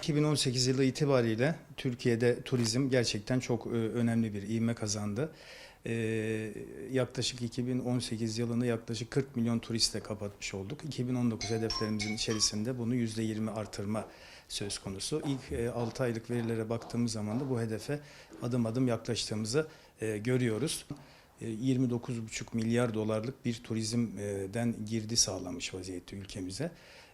2018 yılı itibariyle Türkiye'de turizm gerçekten çok e, önemli bir ivme kazandı. E, yaklaşık 2018 yılını yaklaşık 40 milyon turistle kapatmış olduk. 2019 hedeflerimizin içerisinde bunu %20 artırma söz konusu. İlk 6 aylık verilere baktığımız zaman da bu hedefe adım adım yaklaştığımızı e, görüyoruz. E, 29,5 milyar dolarlık bir turizmden girdi sağlamış vaziyette ülkemize.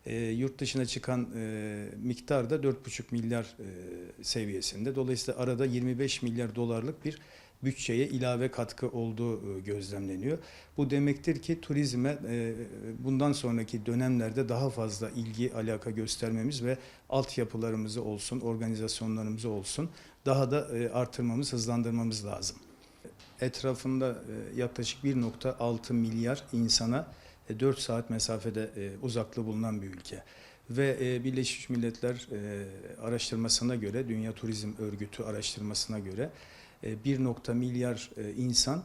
E, yurt dışına çıkan e, miktar da 4,5 milyar e, seviyesinde. Dolayısıyla arada 25 milyar dolarlık bir bütçeye ilave katkı olduğu e, gözlemleniyor. Bu demektir ki turizme e, bundan sonraki dönemlerde daha fazla ilgi, alaka göstermemiz ve altyapılarımızı olsun, organizasyonlarımızı olsun daha da e, artırmamız, hızlandırmamız lazım etrafında yaklaşık 1.6 milyar insana 4 saat mesafede e, uzaklığı bulunan bir ülke. Ve e, Birleşmiş Milletler araştırmasına göre, Dünya Turizm Örgütü araştırmasına göre 1. milyar insan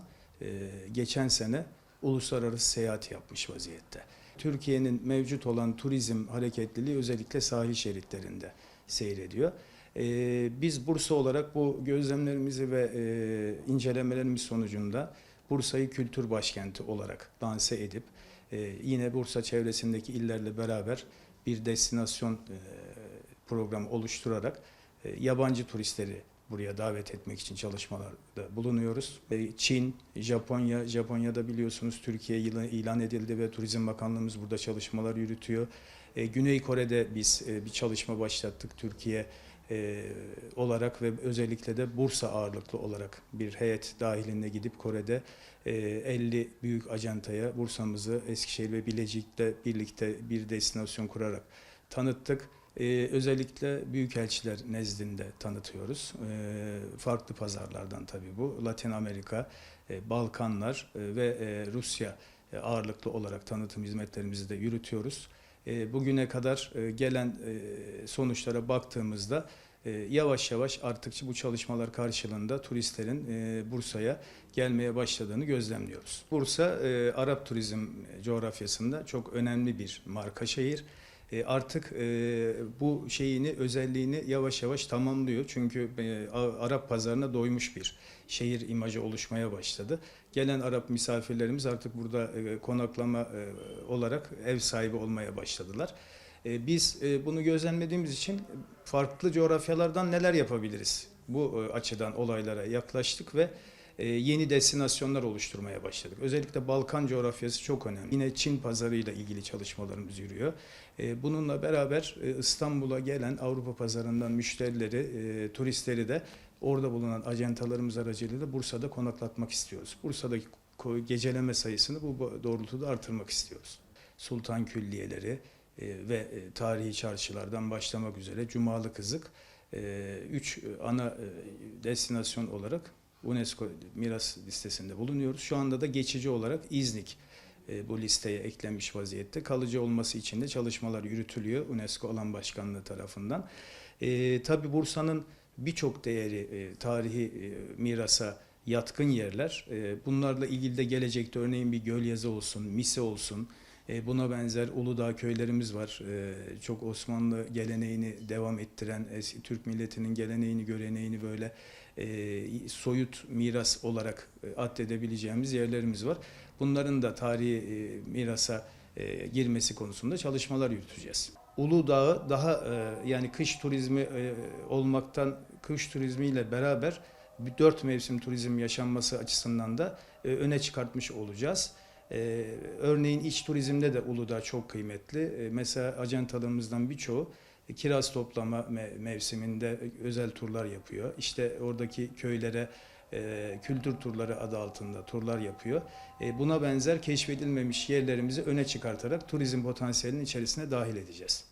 geçen sene uluslararası seyahat yapmış vaziyette. Türkiye'nin mevcut olan turizm hareketliliği özellikle sahil şeritlerinde seyrediyor. Ee, biz Bursa olarak bu gözlemlerimizi ve e, incelemelerimiz sonucunda Bursa'yı kültür başkenti olarak lanse edip e, yine Bursa çevresindeki illerle beraber bir destinasyon e, programı oluşturarak e, yabancı turistleri buraya davet etmek için çalışmalarda bulunuyoruz. Çin, Japonya, Japonya'da biliyorsunuz Türkiye yılı ilan edildi ve Turizm Bakanlığımız burada çalışmalar yürütüyor. E, Güney Kore'de biz e, bir çalışma başlattık Türkiye e, olarak ve özellikle de Bursa ağırlıklı olarak bir heyet dahilinde gidip Kore'de e, 50 büyük acentaya Bursa'mızı Eskişehir ve Bilecik'te birlikte bir destinasyon kurarak tanıttık. Ee, özellikle büyükelçiler nezdinde tanıtıyoruz. Ee, farklı pazarlardan tabii bu. Latin Amerika, e, Balkanlar e, ve e, Rusya e, ağırlıklı olarak tanıtım hizmetlerimizi de yürütüyoruz. E, bugüne kadar e, gelen e, sonuçlara baktığımızda e, yavaş yavaş artık bu çalışmalar karşılığında turistlerin Bursa'ya gelmeye başladığını gözlemliyoruz. Bursa Arap turizm coğrafyasında çok önemli bir marka şehir. E, artık e, bu şeyini özelliğini yavaş yavaş tamamlıyor. Çünkü e, Arap pazarına doymuş bir şehir imajı oluşmaya başladı. Gelen Arap misafirlerimiz artık burada konaklama olarak ev sahibi olmaya başladılar. Biz bunu gözlemlediğimiz için farklı coğrafyalardan neler yapabiliriz? Bu açıdan olaylara yaklaştık ve yeni destinasyonlar oluşturmaya başladık. Özellikle Balkan coğrafyası çok önemli. Yine Çin pazarıyla ilgili çalışmalarımız yürüyor. E, Bununla beraber e, İstanbul'a gelen Avrupa pazarından müşterileri, e, turistleri de orada bulunan acentalarımız aracılığıyla Bursa'da konaklatmak istiyoruz. Bursa'daki geceleme sayısını bu doğrultuda artırmak istiyoruz. Sultan külliyeleri e, ve e, tarihi çarşılardan başlamak üzere Cumalı Kızık e, üç ana e, destinasyon olarak UNESCO miras listesinde bulunuyoruz. Şu anda da geçici olarak İznik e, bu listeye eklenmiş vaziyette. Kalıcı olması için de çalışmalar yürütülüyor UNESCO Alan Başkanlığı tarafından. E, tabii Bursa'nın birçok değeri e, tarihi e, mirasa yatkın yerler. E, bunlarla ilgili de gelecekte örneğin bir Gölyazı olsun, Mise olsun, Buna benzer Uludağ köylerimiz var. E, Çok Osmanlı geleneğini devam ettiren, Türk milletinin geleneğini, göreneğini böyle e, soyut miras olarak e, addedebileceğimiz yerlerimiz var. Bunların da tarihi e, mirasa e, girmesi konusunda çalışmalar yürüteceğiz. Uludağ'ı daha e, yani kış turizmi e, olmaktan kış turizmiyle beraber dört mevsim turizm yaşanması açısından da e, öne çıkartmış olacağız. Ee, örneğin iç turizmde de Uludağ çok kıymetli. Ee, mesela acentalarımızdan birçoğu e, kiraz toplama me- mevsiminde e, özel turlar yapıyor. İşte oradaki köylere e, kültür turları adı altında turlar yapıyor. E, buna benzer keşfedilmemiş yerlerimizi öne çıkartarak turizm potansiyelinin içerisine dahil edeceğiz.